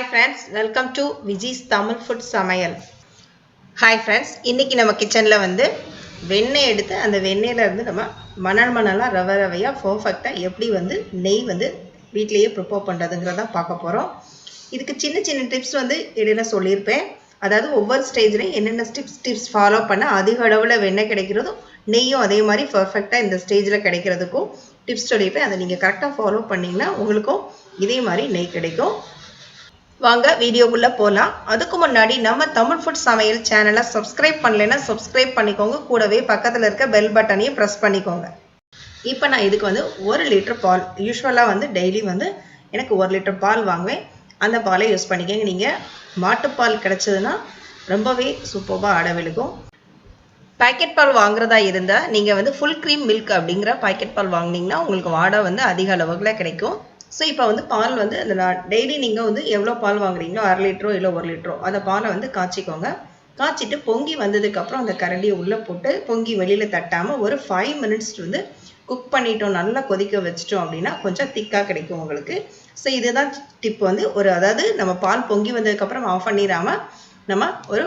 Hi friends welcome to Viji's Tamil food சமையல் hi friends இன்றைக்கி நம்ம கிச்சனில் வந்து வெண்ணெய் எடுத்து அந்த வெண்ணெயில இருந்து நம்ம மணல் மணலாக ரவ ரவையாக பர்ஃபெக்டாக எப்படி வந்து நெய் வந்து வீட்டிலேயே ப்ரிப்பேர் பண்ணுறதுங்கிறத பார்க்க போகிறோம் இதுக்கு சின்ன சின்ன டிப்ஸ் வந்து இடையில சொல்லியிருப்பேன். அதாவது ஒவ்வொரு ஸ்டேஜ்லையும் என்னென்ன டிப்ஸ் டிப்ஸ் ஃபாலோ பண்ண அதிக அளவில் வெண்ணெய் கிடைக்கிறதும் நெய்யும் அதே மாதிரி பர்ஃபெக்டாக இந்த ஸ்டேஜில் கிடைக்கிறதுக்கும் டிப்ஸ் சொல்லியிருப்பேன். அதை நீங்கள் கரெக்டாக ஃபாலோ பண்ணிங்கன்னா உங்களுக்கும் இதே மாதிரி நெய் கிடைக்கும். வாங்க வீடியோக்குள்ளே போகலாம் அதுக்கு முன்னாடி நம்ம தமிழ் ஃபுட் சமையல் சேனலை சப்ஸ்கிரைப் பண்ணலைன்னா சப்ஸ்கிரைப் பண்ணிக்கோங்க. கூடவே பக்கத்தில் இருக்க பெல் பட்டனையும் ப்ரெஸ் பண்ணிக்கோங்க. இப்போ நான் இதுக்கு வந்து ஒரு லிட்டர் பால் யூஸ்வலாக வந்து டெய்லி வந்து எனக்கு ஒரு லிட்டர் பால் வாங்குவேன். அந்த பாலை யூஸ் பண்ணிக்கோங்க. நீங்கள் மாட்டுப்பால் கிடச்சதுன்னா ரொம்பவே சூப்பராக ஆட விழுகும். பாக்கெட் பால் வாங்குறதா இருந்தால் நீங்கள் வந்து ஃபுல் க்ரீம் மில்க் அப்படிங்கிற பாக்கெட் பால் வாங்கினீங்கன்னா உங்களுக்கு வாடை வந்து அதிக அளவுகளில் கிடைக்கும். ஸோ இப்போ வந்து பால் வந்து அந்த டெய்லி நீங்கள் வந்து எவ்வளோ பால் வாங்குறீங்களோ அரை லிட்டரோ இல்லை ஒரு லிட்டரோ அந்த பாலை வந்து காய்ச்சிக்கோங்க. காய்ச்சிட்டு பொங்கி வந்ததுக்கப்புறம் அந்த கரண்டியை உள்ளே போட்டு பொங்கி வெளியில் தட்டாமல் ஒரு ஃபைவ் மினிட்ஸ் வந்து குக் பண்ணிட்டோம் நல்லா கொதிக்க வச்சிட்டோம் அப்படின்னா கொஞ்சம் திக்காக கிடைக்கும் உங்களுக்கு. ஸோ இதுதான் டிப் வந்து ஒரு அதாவது நம்ம பால் பொங்கி வந்ததுக்கப்புறம் ஆஃப் பண்ணிடாமல் நம்ம ஒரு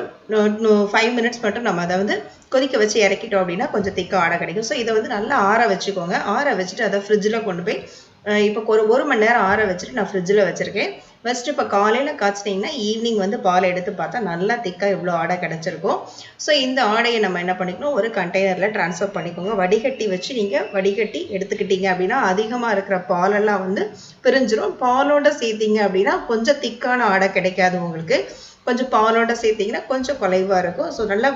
ஃபைவ் மினிட்ஸ் மட்டும் நம்ம அதை வந்து கொதிக்க வச்சு இறக்கிட்டோம் அப்படின்னா கொஞ்சம் திக்காக ஆட கிடைக்கும். ஸோ இதை வந்து நல்லா ஆற வச்சுக்கோங்க. ஆற வச்சுட்டு அதை ஃப்ரிட்ஜில் கொண்டு போய் இப்போ ஒரு ஒரு மணி நேரம் ஆற வச்சுட்டு நான் ஃப்ரிட்ஜில் வச்சுருக்கேன். ஃபஸ்ட்டு இப்போ காலையில் காய்ச்சிட்டிங்கன்னா ஈவினிங் வந்து பால் எடுத்து பார்த்தா நல்லா திக்காக இவ்வளோ ஆடை கிடச்சிருக்கும். ஸோ இந்த ஆடையை நம்ம என்ன பண்ணிக்கணும்? ஒரு கண்டெய்னரில் ட்ரான்ஸ்ஃபர் பண்ணிக்கோங்க. வடிகட்டி வச்சு நீங்கள் வடிகட்டி எடுத்துக்கிட்டீங்க அப்படின்னா அதிகமாக இருக்கிற பாலெல்லாம் வந்து பிரிஞ்சிரும். பாலோட சேர்த்திங்க அப்படின்னா கொஞ்சம் திக்கான ஆடை கிடைக்காது உங்களுக்கு. கொஞ்சம் பாலோட சேர்த்திங்கன்னா கொஞ்சம் குலைவாக இருக்கும். ஸோ நல்லா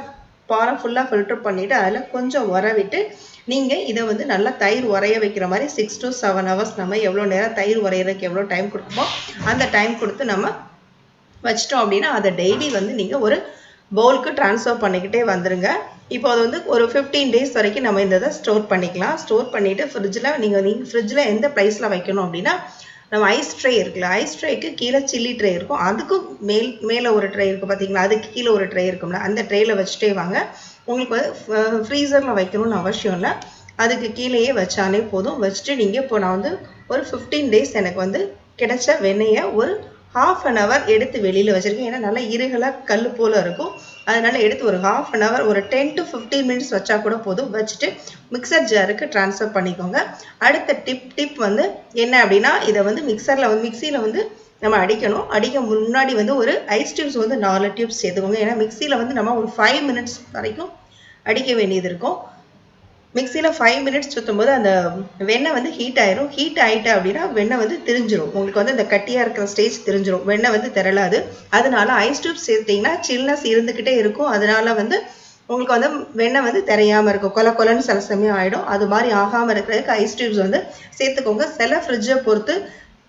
பாலை ஃபுல்லாக ஃபில்டர் பண்ணிவிட்டு அதில் கொஞ்சம் உரவிட்டு நீங்கள் இதை வந்து நல்லா தயிர் உரைய வைக்கிற மாதிரி சிக்ஸ் டு செவன் ஹவர்ஸ் நம்ம எவ்வளோ நேரம் தயிர் உரையிறதுக்கு எவ்வளோ டைம் கொடுக்குமோ அந்த டைம் கொடுத்து நம்ம வச்சிட்டோம் அப்படின்னா அதை டெய்லி வந்து நீங்கள் ஒரு பவுலுக்கு ட்ரான்ஸ்ஃபர் பண்ணிக்கிட்டே வந்துடுங்க இப்போ அது வந்து ஒரு ஃபிஃப்டீன் டேஸ் வரைக்கும் நம்ம இந்த இதை ஸ்டோர் பண்ணிக்கலாம். ஸ்டோர் பண்ணிவிட்டு ஃப்ரிட்ஜில் நீங்கள் நீங்கள் ஃப்ரிட்ஜில் எந்த ப்ரைஸில் வைக்கணும் அப்படின்னா நம்ம ஐஸ் ட்ரே இருக்குல்ல ஐஸ் ட்ரேக்கு கீழே சில்லி ட்ரே இருக்கும். அதுக்கும் மேல் மேலே ஒரு ட்ரே இருக்குது பார்த்தீங்களா அதுக்கு கீழே ஒரு ட்ரே இருக்கும்ல. அந்த ட்ரேயில் வச்சுட்டே வாங்க. உங்களுக்கு வந்து ஃப்ரீசரில் வைக்கணும்னு அவசியம் இல்லை. அதுக்கு கீழேயே வச்சாலே போதும். வச்சுட்டு நீங்கள் இப்போ நான் வந்து ஒரு ஃபிஃப்டீன் டேஸ் எனக்கு வந்து கிடைச்ச வெண்ணெயை ஒரு ஹாஃப் அன் ஹவர் எடுத்து வெளியில் வச்சுருக்கேன். ஏன்னா நல்லா இருகலாக கல் போல் இருக்கும். அதனால் எடுத்து ஒரு ஹாஃப் அன் ஹவர் ஒரு டென் டு ஃபிஃப்டீன் மினிட்ஸ் வச்சா கூட போதும். வச்சுட்டு மிக்சர் ஜாருக்கு ட்ரான்ஸ்ஃபர் பண்ணிக்கோங்க. அடுத்த டிப் டிப் வந்து என்ன அப்படின்னா இதை வந்து மிக்சரில் வந்து மிக்சியில் வந்து நம்ம அடிக்கணும். அடிக்க முன்னாடி வந்து ஒரு ஐஸ் டியூப்ஸ் வந்து நாலு டியூப்ஸ் சேர்த்துக்கோங்க. ஏன்னா மிக்சியில் வந்து நம்ம ஒரு ஃபைவ் மினிட்ஸ் வரைக்கும் அடிக்க வேண்டியது இருக்கும். மிக்சியில் ஃபைவ் மினிட்ஸ் சுற்றும் போது அந்த வெண்ணெய் வந்து ஹீட் ஆயிரும். ஹீட் ஆகிட்டு அப்படின்னா வெண்ணெய் வந்து திரிஞ்சிரும். உங்களுக்கு வந்து அந்த கட்டியாக இருக்கிற ஸ்டேஜ் தெரிஞ்சிடும் வெண்ணெய் வந்து திரளாது. அதனால ஐஸ் டியூப் சேர்த்திங்கன்னா சில்னஸ் இருந்துக்கிட்டே இருக்கும். அதனால வந்து உங்களுக்கு வந்து வெண்ணெய் வந்து தெரியாமல் இருக்கும். கொல கொலன்னு சில சமயம் ஆகிடும் அது மாதிரி ஆகாமல் இருக்கிறதுக்கு ஐஸ் டியூப்ஸ் வந்து சேர்த்துக்கோங்க. சில ஃப்ரிட்ஜை பொறுத்து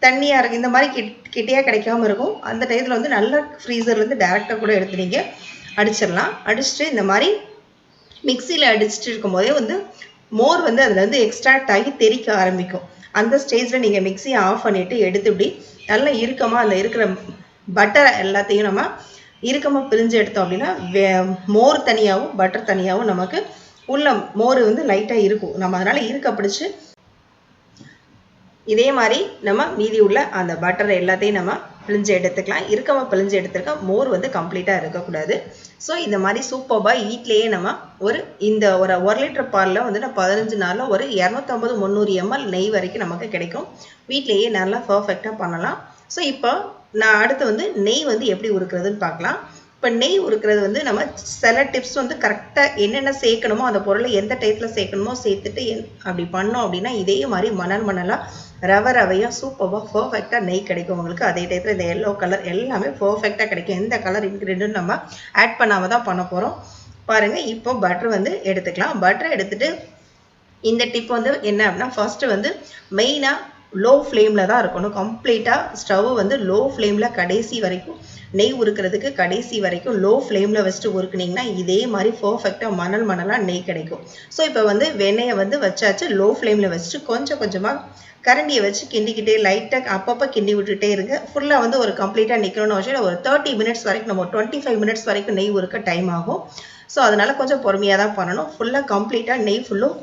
தண்ணியாக இருக்கும் இந்த மாதிரி கிட் கிட்டேயே கிடைக்காம இருக்கும். அந்த டயத்தில் வந்து நல்லா ஃப்ரீசர்லேருந்து டேரெக்டாக கூட எடுத்துனீங்க அடிச்சிடலாம். அடிச்சுட்டு இந்த மாதிரி மிக்சியில் அடிச்சுட்டு இருக்கும்போதே வந்து மோர் வந்து அதில் வந்து எக்ஸ்ட்ராக்ட் ஆகி தெறிக்க ஆரம்பிக்கும். அந்த ஸ்டேஜில் நீங்கள் மிக்சியை ஆஃப் பண்ணிவிட்டு எடுத்து இப்படி நல்லா இறுக்கமாக அதில் இருக்கிற பட்டரை எல்லாத்தையும் நம்ம இறுக்கமாக பிரிஞ்சு எடுத்தோம் அப்படின்னா வே மோர் தனியாகவும் பட்டர் தனியாகவும் நமக்கு உள்ள மோர் வந்து லைட்டாக இருக்கும். நம்ம அதனால் இருக்க பிடிச்சி இதே மாதிரி நம்ம மீதி உள்ள அந்த பட்டர் எல்லாத்தையும் நம்ம பிழிஞ்சு எடுத்துக்கலாம். இருக்கமாக பிழிஞ்சு எடுத்துருக்க மோர் வந்து கம்ப்ளீட்டாக இருக்கக்கூடாது. ஸோ இந்த மாதிரி சூப்பர்பாக வீட்லேயே நம்ம ஒரு இந்த ஒரு ஒரு லிட்டர் பாலில் வந்து நான் பதினஞ்சு நாளில் ஒரு இரநூத்தம்பது முந்நூறு எம்எல் நெய் வரைக்கும் நமக்கு கிடைக்கும். வீட்லேயே நல்லா பர்ஃபெக்டாக பண்ணலாம். ஸோ இப்போ நான் அடுத்து வந்து நெய் வந்து எப்படி உருக்குறதுன்னு பார்க்கலாம். இப்போ நெய் உருக்குறது வந்து நம்ம சில டிப்ஸ் வந்து கரெக்டாக என்னென்ன சேர்க்கணுமோ அந்த பொருளை எந்த டைத்தில் சேர்க்கணுமோ சேர்த்துட்டு என் அப்படி பண்ணோம் அப்படின்னா இதே மாதிரி மணல் மணலாக ரவை ரவையாக சூப்பராக பர்ஃபெக்டாக நெய் கிடைக்கும் உங்களுக்கு. அதே டைப்பில் இந்த எல்லோ கலர் எல்லாமே பர்ஃபெக்டாக கிடைக்கும். எந்த கலர் இன்க்ரீடியன்ட் நம்ம ஆட் பண்ணாமல் தான் பண்ண போகிறோம் பாருங்கள் இப்போ பட்டர் வந்து எடுத்துக்கலாம். பட்ரு எடுத்துகிட்டு இந்த டிப் வந்து என்ன அப்படின்னா ஃபர்ஸ்ட்டு வந்து மெயினாக லோ ஃப்ளேமில் தான் இருக்கணும். கம்ப்ளீட்டாக ஸ்டவ் வந்து லோ ஃப்ளேமில் கடைசி வரைக்கும் நெய் உருக்கிறதுக்கு கடைசி வரைக்கும் லோ ஃப்ளேமில் வச்சுட்டு உருக்குனிங்கன்னா இதே மாதிரி பர்ஃபெக்டாக மணல் மணலாக நெய் கிடைக்கும். ஸோ இப்போ வந்து வெண்ணெயை வந்து வச்சாச்சு லோ ஃப்ளேமில் வச்சுட்டு கொஞ்சம் கொஞ்சமாக கரண்டியை வச்சு கிண்டிக்கிட்டே லைட்டாக அப்பப்போ கிண்டி விட்டுட்டே இருங்க. ஃபுல்லாக வந்து ஒரு கம்ப்ளீட்டாக நிற்கணும்னு வச்சு ஒரு தேர்ட்டி மினிட்ஸ் வரைக்கும் நம்ம டுவெண்ட்டி ஃபைவ் மினிட்ஸ் வரைக்கும் நெய் உருக்க டைம் ஆகும். ஸோ அதனால் கொஞ்சம் பொறுமையாக தான் பண்ணணும். ஃபுல்லாக கம்ப்ளீட்டாக நெய் ஃபுல்லும்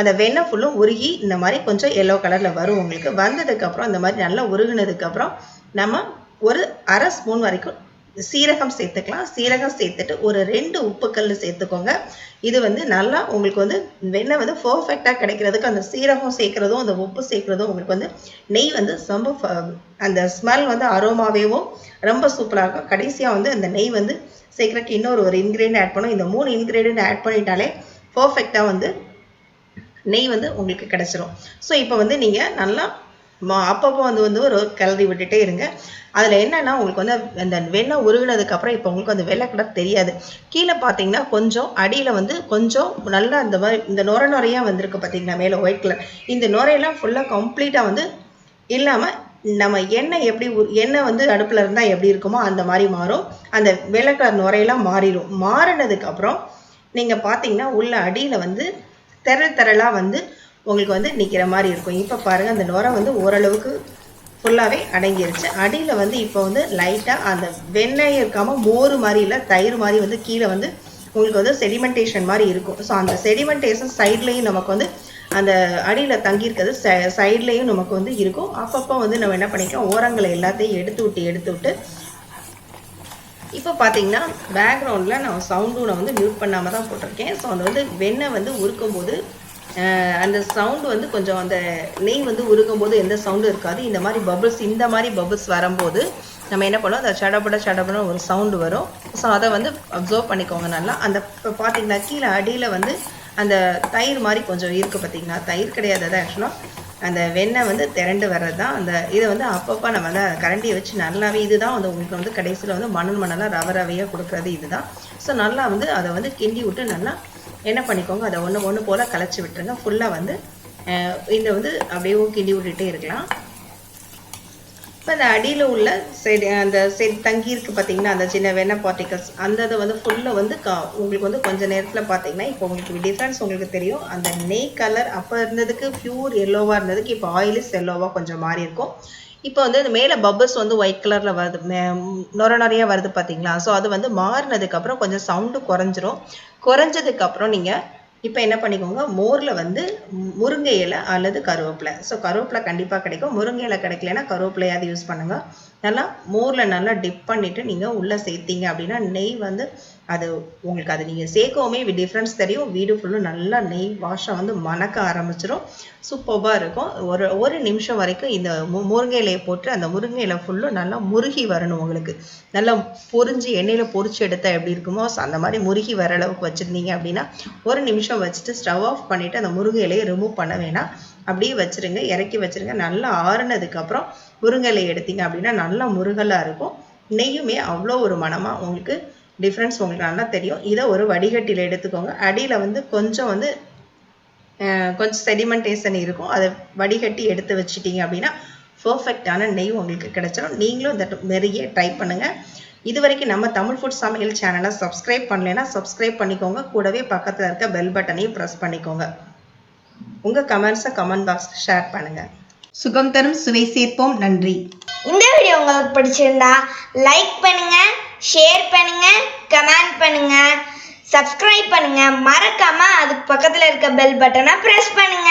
அந்த வெண்ணெய் ஃபுல்லும் உருகி இந்த மாதிரி கொஞ்சம் எல்லோ கலரில் வரும் உங்களுக்கு. வந்ததுக்கப்புறம் இந்த மாதிரி நல்லா உருகினதுக்கப்புறம் நம்ம ஒரு அரை ஸ்பூன் வரைக்கும் சீரகம் சேர்த்துக்கலாம். சீரகம் சேர்த்துட்டு ஒரு ரெண்டு உப்புக்கல் சேர்த்துக்கோங்க. இது வந்து நல்லா உங்களுக்கு வந்து வெண்ணெய் வந்து பர்ஃபெக்டாக கிடைக்கிறதுக்கு அந்த சீரகம் சேர்க்குறதும் அந்த உப்பு சேர்க்குறதும் உங்களுக்கு வந்து நெய் வந்து ரொம்ப ஃப- அந்த ஸ்மெல் வந்து அரோமாவேவும் ரொம்ப சூப்பராக இருக்கும். கடைசியாக வந்து அந்த நெய் வந்து சேர்க்குறக்கு இன்னொரு ஒரு இன்க்ரீடியன்ட் ஆட் பண்ணும் இந்த மூணு இன்க்ரீடியன்ட் ஆட் பண்ணிட்டாலே பர்ஃபெக்டாக வந்து நெய் வந்து உங்களுக்கு கிடச்சிரும். ஸோ இப்போ வந்து நீங்கள் நல்லா அப்பப்போ வந்து வந்து ஒரு கிளறி விட்டுட்டே இருங்க. அதில் என்னென்னா உங்களுக்கு வந்து அந்த வெண்ணெய் உருகினதுக்கப்புறம் இப்போ உங்களுக்கு அந்த வெள்ளை கலர் தெரியாது. கீழே பார்த்தீங்கன்னா கொஞ்சம் அடியில் வந்து கொஞ்சம் நல்லா அந்த மாதிரி இந்த நுர நுரையாக வந்திருக்கு பார்த்தீங்கன்னா மேலே ஒயிட் கலர் இந்த நுரையெல்லாம் ஃபுல்லாக கம்ப்ளீட்டாக வந்து இல்லாமல் நம்ம எண்ணெய் எப்படி எண்ணெய் வந்து அடுப்பில் இருந்தால் எப்படி இருக்குமோ அந்த மாதிரி மாறும். அந்த வெள்ளை கலர் நுரையெல்லாம் மாறிடும் மாறினதுக்கப்புறம் நீங்கள் பார்த்தீங்கன்னா உள்ள அடியில் வந்து திரள் திரளாக வந்து உங்களுக்கு வந்து நிற்கிற மாதிரி இருக்கும். இப்போ பாருங்கள் அந்த நுரை வந்து ஓரளவுக்கு ஃபுல்லாகவே அடங்கிருச்சு. அடியில் வந்து இப்போ வந்து லைட்டாக அந்த வெண்ணெய் இருக்காமல் மோர் மாதிரி இல்லை தயிர் மாதிரி வந்து கீழே வந்து உங்களுக்கு வந்து செடிமெண்டேஷன் மாதிரி இருக்கும். ஸோ அந்த செடிமெண்டேஷன் சைட்லேயும் நமக்கு வந்து அந்த அடியில் தங்கியிருக்கிறது சைட்லேயும் நமக்கு வந்து இருக்கும். அப்பப்போ வந்து நம்ம என்ன பண்ணிக்கலாம் ஓரங்களை எல்லாத்தையும் எடுத்து விட்டு எடுத்து விட்டு இப்போ பார்த்தீங்கன்னா பேக்ரவுண்டில் நான் சவுண்டும் நான் வந்து மியூட் பண்ணாமல் தான் போட்டிருக்கேன். ஸோ அந்த வந்து வெண்ணெய் வந்து உருக்கும் போது அந்த சவுண்டு வந்து கொஞ்சம் அந்த நெய் வந்து உருகும்போது எந்த சவுண்டும் இருக்காது. இந்த மாதிரி பபுள்ஸ் இந்த மாதிரி பபுள்ஸ் வரும்போது நம்ம என்ன பண்ணுவோம்? அந்த சடபட சடபட ஒரு சவுண்டு வரும். ஸோ அதை வந்து அப்சர்வ் பண்ணிக்கோங்க நல்லா. அந்த இப்போ பார்த்தீங்கன்னா கீழே அடியில் வந்து அந்த தயிர் மாதிரி கொஞ்சம் இருக்குது பார்த்தீங்கன்னா தயிர் கிடையாது அது ஆக்சுவலாக அந்த வெண்ணெய் வந்து திரண்டு வர்றது தான் அந்த இதை வந்து அப்பப்போ நம்ம வந்து கரண்டியை வச்சு நல்லாவே இதுதான் வந்து உங்களுக்கு வந்து கடைசியில் வந்து மணல் மணலாக ரவ ரவையாக கொடுக்குறது இதுதான். ஸோ நல்லா வந்து அதை வந்து கிண்டி விட்டு நல்லா என்ன பண்ணிக்கோங்க அதை ஒன்று ஒன்று போல் கலைச்சி விட்டுருங்க. ஃபுல்லாக வந்து இதை இந்த வந்து அப்படியே கிண்டி விட்டுட்டே இருக்கலாம். இப்போ அந்த அடியில் உள்ள செடி அந்த செடி தங்கியிருக்கு பார்த்தீங்கன்னா அந்த சின்ன வெண்ணெய் பார்ட்டிகல்ஸ் அந்த இதை வந்து ஃபுல்லாக வந்து கா உங்களுக்கு வந்து கொஞ்ச நேரத்தில் பார்த்தீங்கன்னா இப்போ உங்களுக்கு டிஃப்ரென்ஸ் உங்களுக்கு தெரியும். அந்த நெய் கலர் அப்போ இருந்ததுக்கு ப்யூர் எல்லோவாக இருந்ததுக்கு இப்போ ஆயிலிஸ் எல்லோவாக கொஞ்சம் மாறி இருக்கும். இப்போ வந்து இந்த மேலே பபிள்ஸ் வந்து ஒயிட் கலரில் வருது. மே- நொர நிறையா வருது பார்த்தீங்களா ஸோ அது வந்து மாறினதுக்கப்புறம் கொஞ்சம் சவுண்டு குறைஞ்சிரும். குறைஞ்சதுக்கப்புறம் நீங்கள் இப்போ என்ன பண்ணிக்கோங்க? மோரில் வந்து முருங்கை இலை அல்லது கருவேப்பிலை. ஸோ கருவேப்பிலை கண்டிப்பாக கிடைக்கும். முருங்கை இலை கிடைக்கலனா கருவேப்பிலையாவது யூஸ் பண்ணுங்கள் நல்லா மோரில் நல்லா டிப் பண்ணிவிட்டு நீங்கள் உள்ளே சேர்த்தீங்க அப்படின்னா நெய் வந்து அது உங்களுக்கு அது நீங்கள் சேர்க்கவுமே டிஃப்ரென்ஸ் தெரியும். வீடு ஃபுல்லும் நல்லா நெய் வாஷாக வந்து மணக்க ஆரம்பிச்சிடும் சூப்பர்வாக இருக்கும். ஒரு ஒரு நிமிஷம் வரைக்கும் இந்த மு- முருங்கை இலையை போட்டு அந்த முருங்கை இலை ஃபுல்லும் நல்லா முருகி வரணும் உங்களுக்கு. நல்லா பொரிஞ்சு எண்ணெயில் பொறிச்சு எடுத்தால் எப்படி இருக்குமோ? அந்த மாதிரி முருகி வர அளவுக்கு வச்சுருந்தீங்க அப்படின்னா ஒரு நிமிஷம் வச்சுட்டு ஸ்டவ் ஆஃப் பண்ணிவிட்டு அந்த முருங்கை இலையை ரிமூவ் பண்ண வேணாம். அப்படியே வச்சுருங்க இறக்கி வச்சிருங்க. நல்லா ஆறுனதுக்கப்புறம் முருங்கை இலையை எடுத்தீங்க அப்படின்னா நல்லா முருகலாக இருக்கும். நெய்யுமே அவ்வளோ ஒரு மணமாக உங்களுக்கு டிஃப்ரென்ஸ் உங்களுக்கு நல்லா தெரியும். இதை ஒரு வடிகட்டியில் எடுத்துக்கோங்க. அடியில் வந்து கொஞ்சம் வந்து கொஞ்சம் செடிமெண்டேஷன் இருக்கும். அதை வடிகட்டி எடுத்து வச்சிட்டீங்க அப்படின்னா பர்ஃபெக்டான நெய் உங்களுக்கு கிடைச்சிடும் நீங்களும் இந்த நிறைய ட்ரை பண்ணுங்கள் இது வரைக்கும் நம்ம தமிழ் ஃபுட் சமையல் சேனலை சப்ஸ்கிரைப் பண்ணலைன்னா சப்ஸ்கிரைப் பண்ணிக்கோங்க. கூடவே பக்கத்தில் இருக்க பெல் பட்டனையும் ப்ரெஸ் பண்ணிக்கோங்க. உங்கள் கமெண்ட்ஸை கமெண்ட் பாக்ஸில் ஷேர் பண்ணுங்கள் சுகம் தரும் சுவை சேர்ப்போம். நன்றி. இந்த வீடியோ உங்களுக்கு பிடிச்சிருந்தா லைக் பண்ணுங்க. ஷேர் பண்ணுங்க கமெண்ட் பண்ணுங்க சப்ஸ்கிரைப் பண்ணுங்க. மறக்காம அதுக்கு பக்கத்துல இருக்க பெல் பட்டனை பிரஸ் பண்ணுங்க.